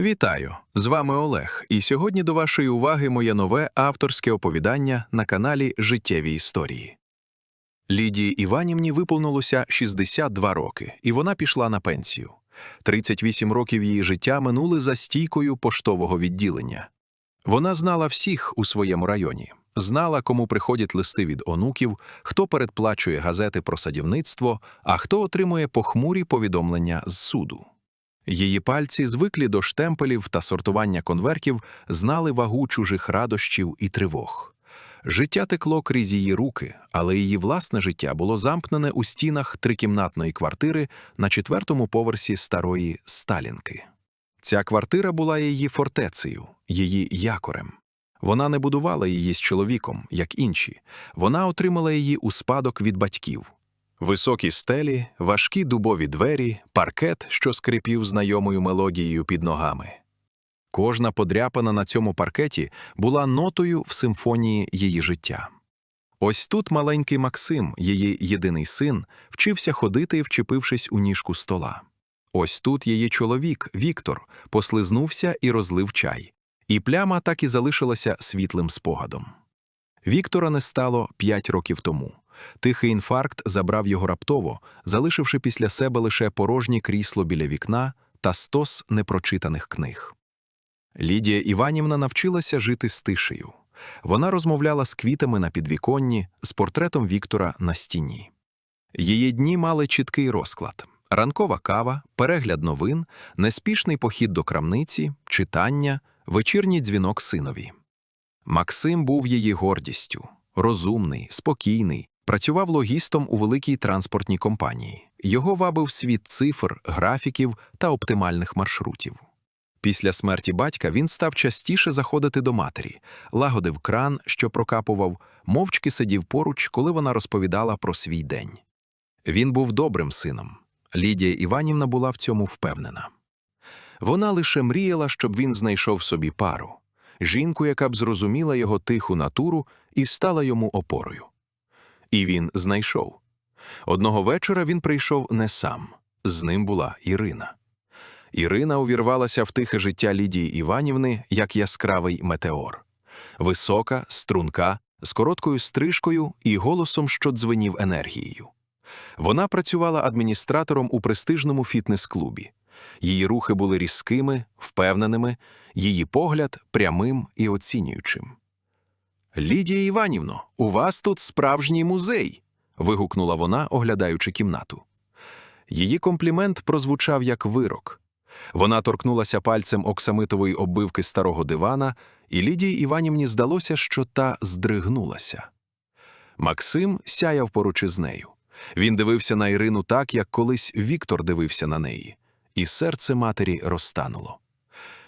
Вітаю! З вами Олег, і сьогодні до вашої уваги моє нове авторське оповідання на каналі Життєві історії. Лідії Іванівні виповнилося 62 роки, і вона пішла на пенсію. 38 років її життя минули за стійкою поштового відділення. Вона знала всіх у своєму районі, знала, кому приходять листи від онуків, хто передплачує газети про садівництво, а хто отримує похмурі повідомлення з суду. Її пальці, звиклі до штемпелів та сортування конвертів, знали вагу чужих радощів і тривог. Життя текло крізь її руки, але її власне життя було замкнене у стінах трикімнатної квартири на четвертому поверсі старої Сталінки. Ця квартира була її фортецею, її якорем. Вона не будувала її з чоловіком, як інші. Вона отримала її у спадок від батьків. Високі стелі, важкі дубові двері, паркет, що скрипів знайомою мелодією під ногами. Кожна подряпана на цьому паркеті була нотою в симфонії її життя. Ось тут маленький Максим, її єдиний син, вчився ходити, вчепившись у ніжку стола. Ось тут її чоловік, Віктор, послизнувся і розлив чай, і пляма так і залишилася світлим спогадом. Віктора не стало п'ять років тому. Тихий інфаркт забрав його раптово, залишивши після себе лише порожнє крісло біля вікна та стос непрочитаних книг. Лідія Іванівна навчилася жити з тишею. Вона розмовляла з квітами на підвіконні, з портретом Віктора на стіні. Її дні мали чіткий розклад: ранкова кава, перегляд новин, неспішний похід до крамниці, читання, вечірній дзвінок синові. Максим був її гордістю, розумний, спокійний, працював логістом у великій транспортній компанії. Його вабив світ цифр, графіків та оптимальних маршрутів. Після смерті батька він став частіше заходити до матері, лагодив кран, що прокапував, мовчки сидів поруч, коли вона розповідала про свій день. Він був добрим сином. Лідія Іванівна була в цьому впевнена. Вона лише мріяла, щоб він знайшов собі пару жінку, яка б зрозуміла його тиху натуру і стала йому опорою. І він знайшов. Одного вечора він прийшов не сам, з ним була Ірина. Ірина увірвалася в тихе життя Лідії Іванівни як яскравий метеор. Висока, струнка, з короткою стрижкою і голосом, що дзвенів енергією. Вона працювала адміністратором у престижному фітнес-клубі. Її рухи були різкими, впевненими, її погляд прямим і оцінюючим. Лідія Іванівно, у вас тут справжній музей. вигукнула вона, оглядаючи кімнату. Її комплімент прозвучав як вирок. Вона торкнулася пальцем оксамитової оббивки старого дивана, і Лідії Іванівні здалося, що та здригнулася. Максим сяяв поруч із нею. Він дивився на Ірину так, як колись Віктор дивився на неї, і серце матері розтануло.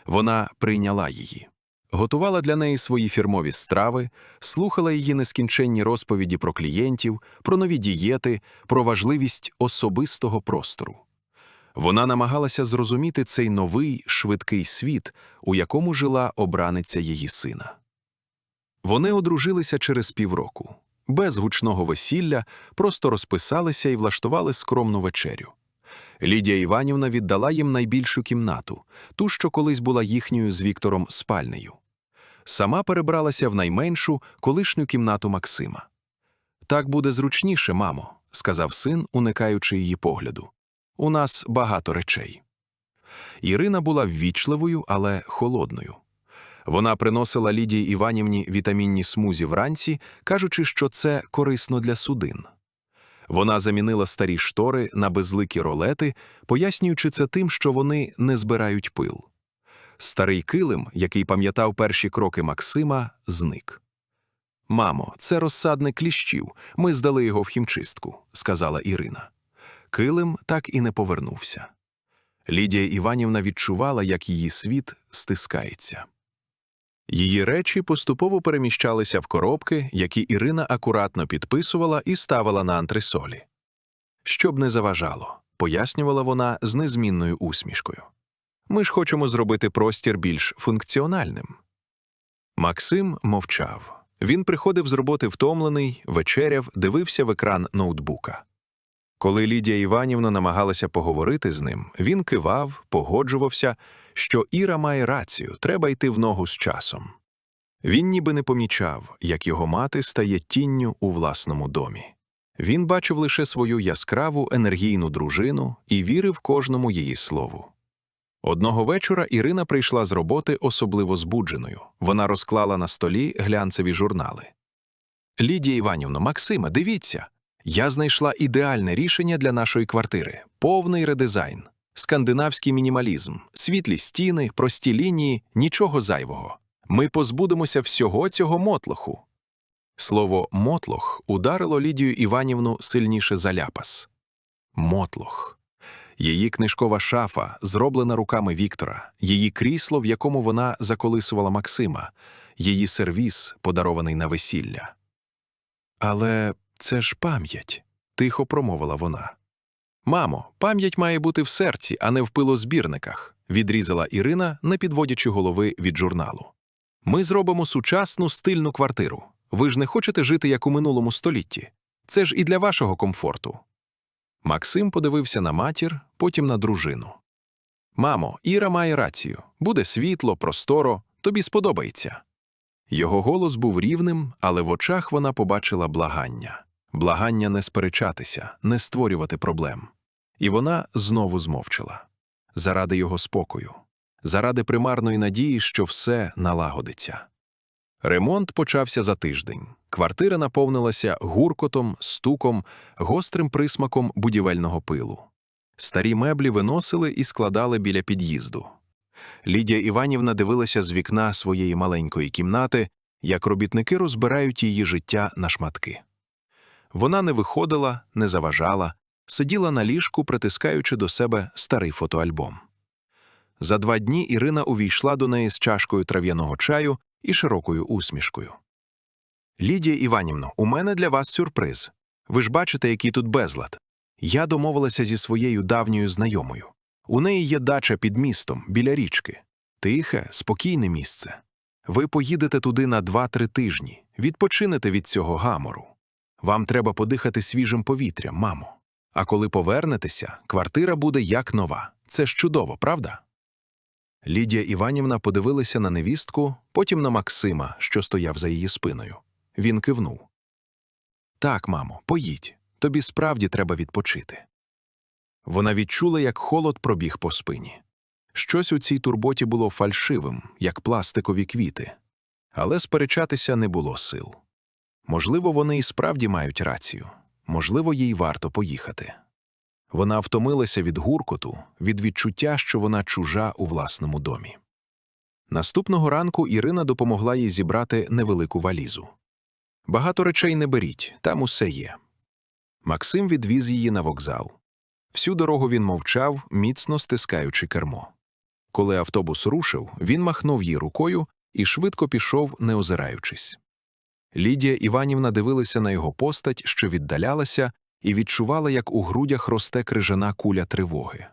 Вона прийняла її, готувала для неї свої фірмові страви, слухала її нескінченні розповіді про клієнтів, про нові дієти, про важливість особистого простору. Вона намагалася зрозуміти цей новий швидкий світ, у якому жила обраниця її сина. Вони одружилися через півроку. Без гучного весілля просто розписалися і влаштували скромну вечерю. Лідія Іванівна віддала їм найбільшу кімнату, ту, що колись була їхньою з Віктором спальнею. Сама перебралася в найменшу колишню кімнату Максима. Так буде зручніше, мамо, сказав син, уникаючи її погляду. У нас багато речей. Ірина була ввічливою, але холодною. Вона приносила Лідії Іванівні вітамінні смузі вранці, кажучи, що це корисно для судин. Вона замінила старі штори на безликі ролети, пояснюючи це тим, що вони не збирають пил. Старий килим, який пам'ятав перші кроки Максима, зник. Мамо, це розсадник кліщів. Ми здали його в хімчистку, сказала Ірина. Килим так і не повернувся. Лідія Іванівна відчувала, як її світ стискається. Її речі поступово переміщалися в коробки, які Ірина акуратно підписувала і ставила на антресолі. Щоб не заважало, пояснювала вона з незмінною усмішкою. Ми ж хочемо зробити простір більш функціональним. Максим мовчав. Він приходив з роботи втомлений, вечеряв, дивився в екран ноутбука. Коли Лідія Іванівна намагалася поговорити з ним, він кивав, погоджувався, що Іра має рацію, треба йти в ногу з часом. Він ніби не помічав, як його мати стає тінню у власному домі. Він бачив лише свою яскраву енергійну дружину і вірив кожному її слову. Одного вечора Ірина прийшла з роботи особливо збудженою. Вона розклала на столі глянцеві журнали. Лідія Іванівно, Максиме, дивіться. Я знайшла ідеальне рішення для нашої квартири повний редизайн, скандинавський мінімалізм, світлі стіни, прості лінії, нічого зайвого. Ми позбудемося всього цього мотлоху. Слово мотлох ударило Лідію Іванівну сильніше за ляпас. Мотлох. Її книжкова шафа, зроблена руками Віктора, її крісло, в якому вона заколисувала Максима, її сервіс, подарований на весілля. Але це ж пам'ять, тихо промовила вона. Мамо, пам'ять має бути в серці, а не в пилозбірниках, відрізала Ірина, не підводячи голови від журналу. Ми зробимо сучасну стильну квартиру. Ви ж не хочете жити як у минулому столітті. Це ж і для вашого комфорту. Максим подивився на матір, потім на дружину. Мамо, Іра має рацію. Буде світло, просторо, тобі сподобається. Його голос був рівним, але в очах вона побачила благання благання не сперечатися, не створювати проблем. І вона знову змовчала заради його спокою, заради примарної надії, що все налагодиться. Ремонт почався за тиждень. Квартира наповнилася гуркотом, стуком, гострим присмаком будівельного пилу. Старі меблі виносили і складали біля під'їзду. Лідія Іванівна дивилася з вікна своєї маленької кімнати, як робітники розбирають її життя на шматки. Вона не виходила, не заважала, сиділа на ліжку, притискаючи до себе старий фотоальбом. За два дні Ірина увійшла до неї з чашкою трав'яного чаю і широкою усмішкою. Лідія Іванівно, у мене для вас сюрприз. Ви ж бачите, який тут безлад. Я домовилася зі своєю давньою знайомою. У неї є дача під містом, біля річки. Тихе, спокійне місце. Ви поїдете туди на два-три тижні, відпочинете від цього гамору. Вам треба подихати свіжим повітрям, мамо. А коли повернетеся, квартира буде як нова. Це ж чудово, правда? Лідія Іванівна подивилася на невістку, потім на Максима, що стояв за її спиною. Він кивнув. Так, мамо, поїдь. Тобі справді треба відпочити. Вона відчула, як холод пробіг по спині. Щось у цій турботі було фальшивим, як пластикові квіти, але сперечатися не було сил. Можливо, вони і справді мають рацію, можливо, їй варто поїхати. Вона втомилася від гуркоту, від відчуття, що вона чужа у власному домі. Наступного ранку Ірина допомогла їй зібрати невелику валізу. Багато речей не беріть, там усе є. Максим відвіз її на вокзал. Всю дорогу він мовчав, міцно стискаючи кермо. Коли автобус рушив, він махнув їй рукою і швидко пішов, не озираючись. Лідія Іванівна дивилася на його постать, що віддалялася, і відчувала, як у грудях росте крижана куля тривоги.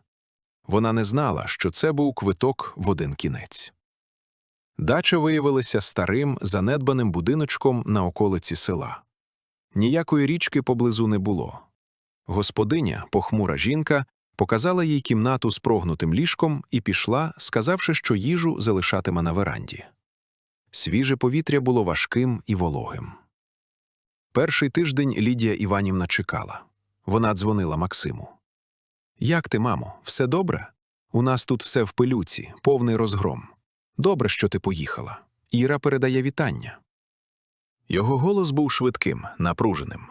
Вона не знала, що це був квиток в один кінець. Дача виявилася старим, занедбаним будиночком на околиці села. Ніякої річки поблизу не було. Господиня, похмура жінка, показала їй кімнату з прогнутим ліжком і пішла, сказавши, що їжу залишатиме на веранді. Свіже повітря було важким і вологим. Перший тиждень Лідія Іванівна чекала. Вона дзвонила Максиму. Як ти, мамо, все добре? У нас тут все в пилюці, повний розгром. Добре, що ти поїхала. Іра передає вітання. Його голос був швидким, напруженим.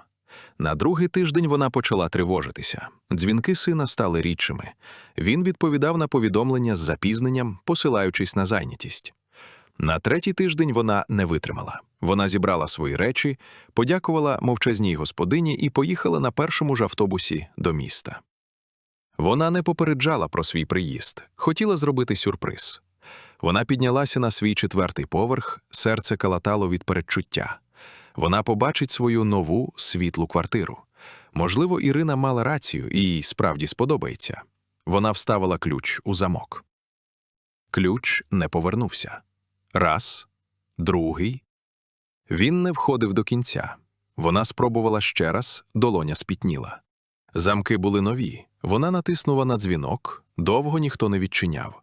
На другий тиждень вона почала тривожитися. Дзвінки сина стали рідшими. Він відповідав на повідомлення з запізненням, посилаючись на зайнятість. На третій тиждень вона не витримала. Вона зібрала свої речі, подякувала мовчазній господині і поїхала на першому ж автобусі до міста. Вона не попереджала про свій приїзд, хотіла зробити сюрприз. Вона піднялася на свій четвертий поверх, серце калатало від передчуття. Вона побачить свою нову світлу квартиру. Можливо, Ірина мала рацію і їй справді сподобається. Вона вставила ключ у замок. Ключ не повернувся. Раз, другий. Він не входив до кінця. Вона спробувала ще раз, долоня спітніла. Замки були нові. Вона натиснула на дзвінок, довго ніхто не відчиняв.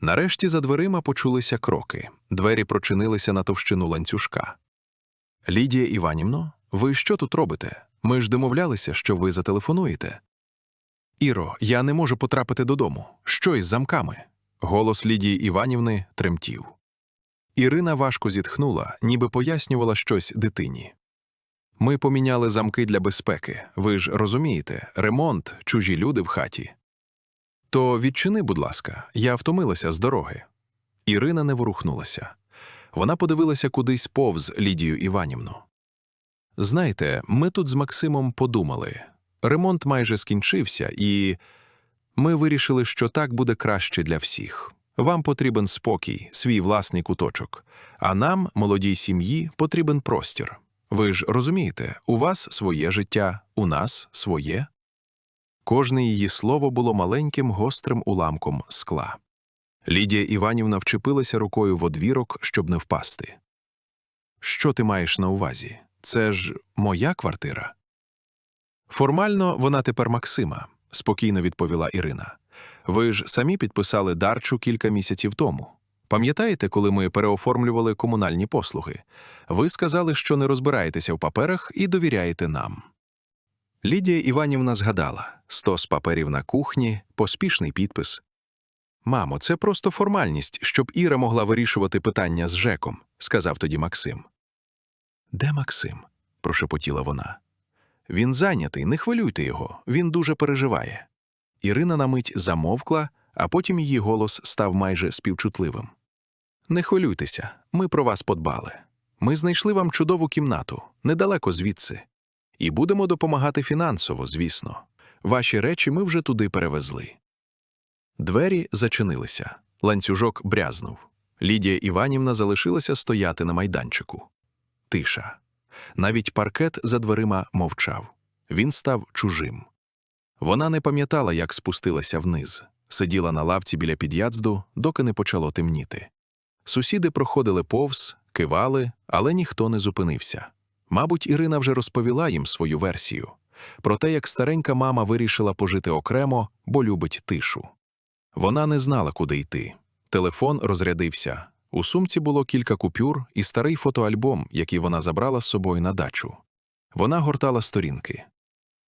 Нарешті за дверима почулися кроки. Двері прочинилися на товщину ланцюжка. Лідія Іванівно, ви що тут робите? Ми ж домовлялися, що ви зателефонуєте. Іро, я не можу потрапити додому. Що із замками? Голос Лідії Іванівни тремтів. Ірина важко зітхнула, ніби пояснювала щось дитині. Ми поміняли замки для безпеки. Ви ж розумієте, ремонт, чужі люди в хаті. То відчини, будь ласка, я втомилася з дороги. Ірина не ворухнулася. Вона подивилася кудись повз Лідію Іванівну. Знаєте, ми тут з Максимом подумали. Ремонт майже скінчився, і ми вирішили, що так буде краще для всіх. Вам потрібен спокій, свій власний куточок, а нам, молодій сім'ї, потрібен простір. Ви ж розумієте, у вас своє життя, у нас своє. Кожне її слово було маленьким гострим уламком скла. Лідія Іванівна вчепилася рукою в одвірок, щоб не впасти. Що ти маєш на увазі? Це ж моя квартира. Формально вона тепер Максима, спокійно відповіла Ірина. Ви ж самі підписали дарчу кілька місяців тому. Пам'ятаєте, коли ми переоформлювали комунальні послуги? Ви сказали, що не розбираєтеся в паперах і довіряєте нам. Лідія Іванівна згадала стос паперів на кухні, поспішний підпис. Мамо, це просто формальність, щоб Іра могла вирішувати питання з Жеком, сказав тоді Максим. Де Максим? прошепотіла вона. Він зайнятий, не хвилюйте його, він дуже переживає. Ірина на мить замовкла, а потім її голос став майже співчутливим. Не хвилюйтеся, ми про вас подбали. Ми знайшли вам чудову кімнату, недалеко звідси. І будемо допомагати фінансово, звісно. Ваші речі ми вже туди перевезли. Двері зачинилися, ланцюжок брязнув. Лідія Іванівна залишилася стояти на майданчику. Тиша. Навіть паркет за дверима мовчав. Він став чужим. Вона не пам'ятала, як спустилася вниз, сиділа на лавці біля під'язду, доки не почало темніти. Сусіди проходили повз, кивали, але ніхто не зупинився. Мабуть, Ірина вже розповіла їм свою версію про те, як старенька мама вирішила пожити окремо, бо любить тишу. Вона не знала, куди йти. Телефон розрядився. У сумці було кілька купюр і старий фотоальбом, який вона забрала з собою на дачу. Вона гортала сторінки.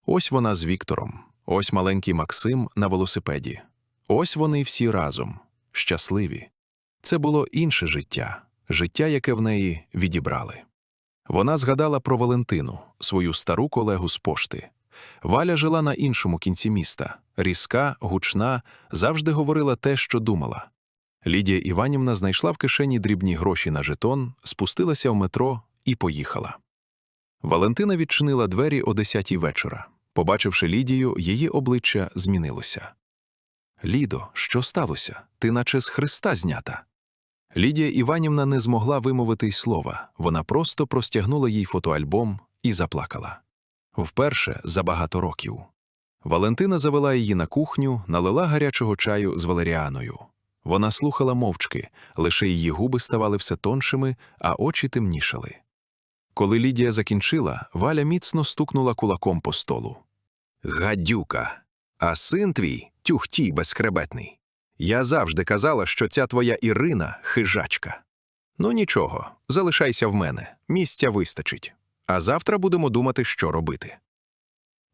Ось вона з Віктором, ось маленький Максим на велосипеді. Ось вони всі разом, щасливі. Це було інше життя, життя, яке в неї відібрали. Вона згадала про Валентину, свою стару колегу з пошти. Валя жила на іншому кінці міста, різка, гучна, завжди говорила те, що думала. Лідія Іванівна знайшла в кишені дрібні гроші на жетон, спустилася в метро і поїхала. Валентина відчинила двері о десятій вечора. Побачивши Лідію, її обличчя змінилося. Лідо, що сталося? Ти наче з Христа знята. Лідія Іванівна не змогла вимовити й слова, вона просто простягнула їй фотоальбом і заплакала. Вперше за багато років. Валентина завела її на кухню, налила гарячого чаю з валеріаною. Вона слухала мовчки, лише її губи ставали все тоншими, а очі темнішали. Коли Лідія закінчила, Валя міцно стукнула кулаком по столу. Гадюка, а син твій тюхтій безкребетний. Я завжди казала, що ця твоя Ірина хижачка. Ну нічого, залишайся в мене, місця вистачить. А завтра будемо думати, що робити.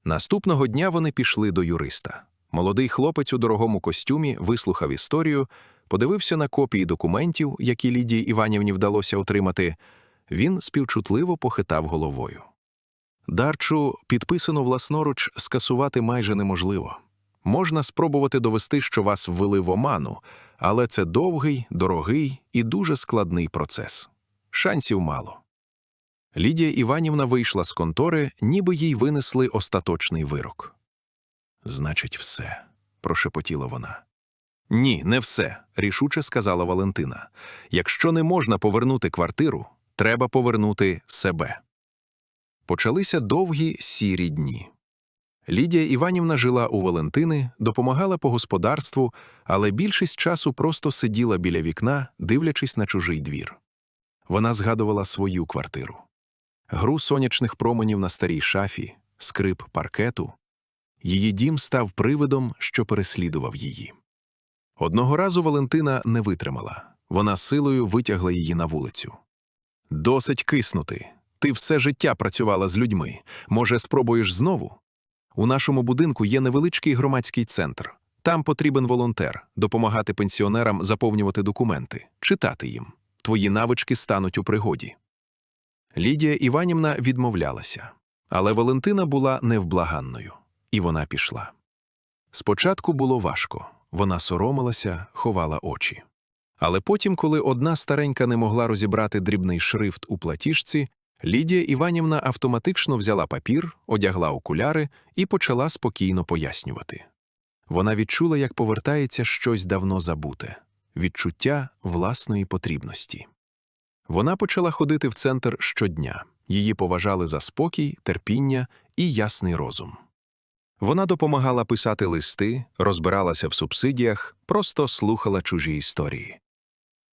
Наступного дня вони пішли до юриста. Молодий хлопець у дорогому костюмі вислухав історію, подивився на копії документів, які Лідії Іванівні вдалося отримати. Він співчутливо похитав головою. Дарчу, підписано власноруч, скасувати майже неможливо. Можна спробувати довести, що вас ввели в оману, але це довгий, дорогий і дуже складний процес. Шансів мало. Лідія Іванівна вийшла з контори, ніби їй винесли остаточний вирок. Значить, все, прошепотіла вона. Ні, не все, рішуче сказала Валентина. Якщо не можна повернути квартиру, треба повернути себе. Почалися довгі сірі дні. Лідія Іванівна жила у Валентини, допомагала по господарству, але більшість часу просто сиділа біля вікна, дивлячись на чужий двір. Вона згадувала свою квартиру. Гру сонячних променів на старій шафі, скрип паркету. Її дім став привидом, що переслідував її. Одного разу Валентина не витримала. Вона силою витягла її на вулицю. Досить киснути. Ти все життя працювала з людьми. Може, спробуєш знову? У нашому будинку є невеличкий громадський центр. Там потрібен волонтер допомагати пенсіонерам заповнювати документи, читати їм. Твої навички стануть у пригоді. Лідія Іванівна відмовлялася, але Валентина була невблаганною, і вона пішла. Спочатку було важко, вона соромилася, ховала очі. Але потім, коли одна старенька не могла розібрати дрібний шрифт у платіжці, Лідія Іванівна автоматично взяла папір, одягла окуляри і почала спокійно пояснювати. Вона відчула, як повертається щось давно забуте відчуття власної потрібності. Вона почала ходити в центр щодня, її поважали за спокій, терпіння і ясний розум. Вона допомагала писати листи, розбиралася в субсидіях, просто слухала чужі історії.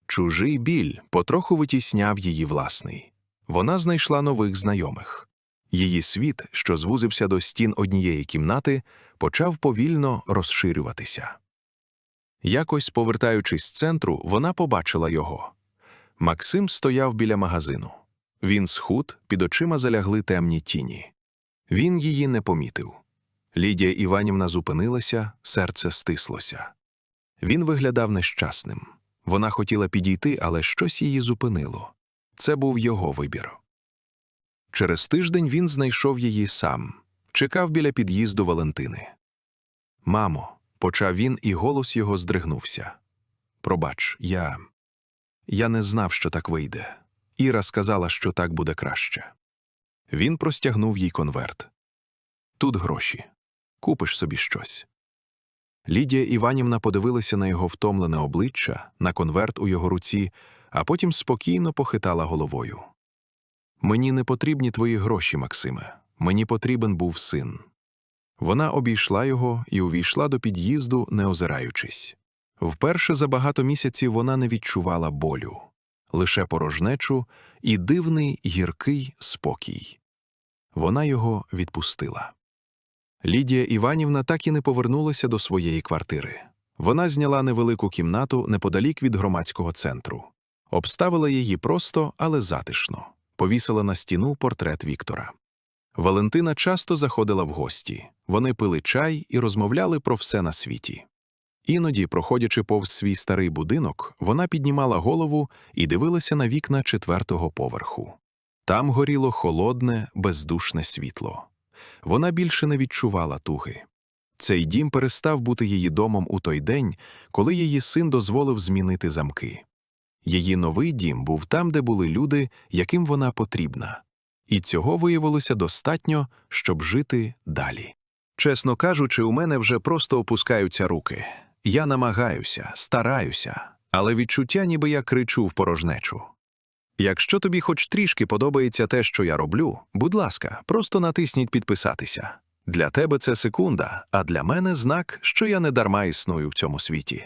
Чужий біль потроху витісняв її власний. Вона знайшла нових знайомих. Її світ, що звузився до стін однієї кімнати, почав повільно розширюватися. Якось, повертаючись з центру, вона побачила його. Максим стояв біля магазину. Він схуд, під очима залягли темні тіні. Він її не помітив. Лідія Іванівна зупинилася, серце стислося. Він виглядав нещасним. Вона хотіла підійти, але щось її зупинило. Це був його вибір. Через тиждень він знайшов її сам, чекав біля під'їзду Валентини. Мамо, почав він, і голос його здригнувся. Пробач, я. Я не знав, що так вийде. Іра сказала, що так буде краще. Він простягнув їй конверт. Тут гроші. Купиш собі щось. Лідія Іванівна подивилася на його втомлене обличчя, на конверт у його руці, а потім спокійно похитала головою. Мені не потрібні твої гроші, Максиме. Мені потрібен був син. Вона обійшла його і увійшла до під'їзду, не озираючись. Вперше за багато місяців вона не відчувала болю, лише порожнечу і дивний гіркий спокій. Вона його відпустила. Лідія Іванівна так і не повернулася до своєї квартири. Вона зняла невелику кімнату неподалік від громадського центру, обставила її просто, але затишно, повісила на стіну портрет Віктора. Валентина часто заходила в гості, вони пили чай і розмовляли про все на світі. Іноді, проходячи повз свій старий будинок, вона піднімала голову і дивилася на вікна четвертого поверху. Там горіло холодне, бездушне світло. Вона більше не відчувала туги. Цей дім перестав бути її домом у той день, коли її син дозволив змінити замки. Її новий дім був там, де були люди, яким вона потрібна. І цього виявилося достатньо, щоб жити далі. Чесно кажучи, у мене вже просто опускаються руки. Я намагаюся, стараюся, але відчуття, ніби я кричу в порожнечу. Якщо тобі хоч трішки подобається те, що я роблю, будь ласка, просто натисніть підписатися. Для тебе це секунда, а для мене знак, що я не дарма існую в цьому світі.